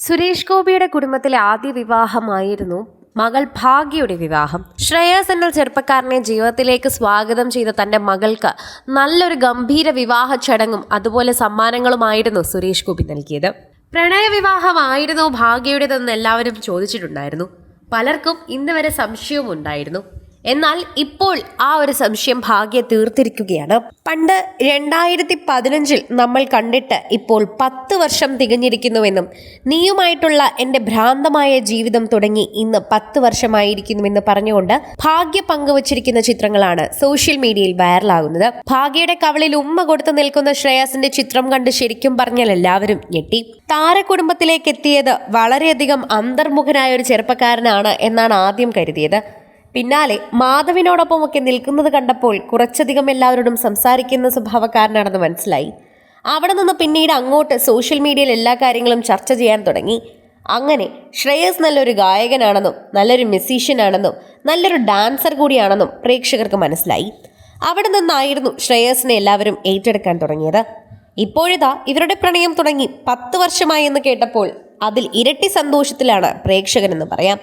സുരേഷ് ഗോപിയുടെ കുടുംബത്തിലെ ആദ്യ വിവാഹമായിരുന്നു മകൾ ഭാഗ്യയുടെ വിവാഹം. ശ്രേയസ് എന്ന ചെറുപ്പക്കാരനെ ജീവിതത്തിലേക്ക് സ്വാഗതം ചെയ്ത തന്റെ മകൾക്ക് നല്ലൊരു ഗംഭീര വിവാഹ ചടങ്ങും അതുപോലെ സമ്മാനങ്ങളുമായിരുന്നു സുരേഷ് ഗോപി നൽകിയത്. പ്രണയ വിവാഹമായിരുന്നോ ഭാഗ്യയുടേതെന്ന് എല്ലാവരും ചോദിച്ചിട്ടുണ്ടായിരുന്നു. പലർക്കും ഇന്ന് വരെ സംശയവും ഉണ്ടായിരുന്നു എന്നാൽ ഇപ്പോൾ ആ ഒരു സംശയം ഭാഗ്യ തീർത്തിരിക്കുകയാണ്. പണ്ട് രണ്ടായിരത്തി പതിനഞ്ചിൽ നമ്മൾ കണ്ടിട്ട് ഇപ്പോൾ പത്ത് വർഷം തികഞ്ഞിരിക്കുന്നുവെന്നും നീയുമായിട്ടുള്ള എന്റെ ഭ്രാന്തമായ ജീവിതം തുടങ്ങി ഇന്ന് പത്ത് വർഷമായിരിക്കുന്നുവെന്ന് പറഞ്ഞുകൊണ്ട് ഭാഗ്യ പങ്കുവച്ചിരിക്കുന്ന ചിത്രങ്ങളാണ് സോഷ്യൽ മീഡിയയിൽ വൈറലാകുന്നത്. ഭാഗ്യയുടെ കവളിൽ ഉമ്മ കൊടുത്തു നിൽക്കുന്ന ശ്രേയസിന്റെ ചിത്രം കണ്ട് ശരിക്കും പറഞ്ഞാൽ എല്ലാവരും ഞെട്ടി. താരകുടുംബത്തിലേക്ക് എത്തിയത് വളരെയധികം അന്തർമുഖനായ ഒരു ചെറുപ്പക്കാരനാണ് എന്നാണ് ആദ്യം കരുതിയത്. പിന്നാലെ മാധവിനോടൊപ്പമൊക്കെ നിൽക്കുന്നത് കണ്ടപ്പോൾ കുറച്ചധികം എല്ലാവരോടും സംസാരിക്കുന്ന സ്വഭാവക്കാരനാണെന്ന് മനസ്സിലായി. അവിടെ നിന്ന് പിന്നീട് അങ്ങോട്ട് സോഷ്യൽ മീഡിയയിൽ എല്ലാ കാര്യങ്ങളും ചർച്ച ചെയ്യാൻ തുടങ്ങി. അങ്ങനെ ശ്രേയസ് നല്ലൊരു ഗായകനാണെന്നും നല്ലൊരു മ്യൂസീഷ്യനാണെന്നും നല്ലൊരു ഡാൻസർ കൂടിയാണെന്നും പ്രേക്ഷകർക്ക് മനസ്സിലായി. അവിടെ നിന്നായിരുന്നു ശ്രേയസിനെ എല്ലാവരും ഏറ്റെടുക്കാൻ തുടങ്ങിയത്. ഇപ്പോഴിതാ ഇവരുടെ പ്രണയം തുടങ്ങി പത്ത് വർഷമായി എന്ന് കേട്ടപ്പോൾ അതിൽ ഇരട്ടി സന്തോഷത്തിലാണ് പ്രേക്ഷകനെന്ന് പറയാം.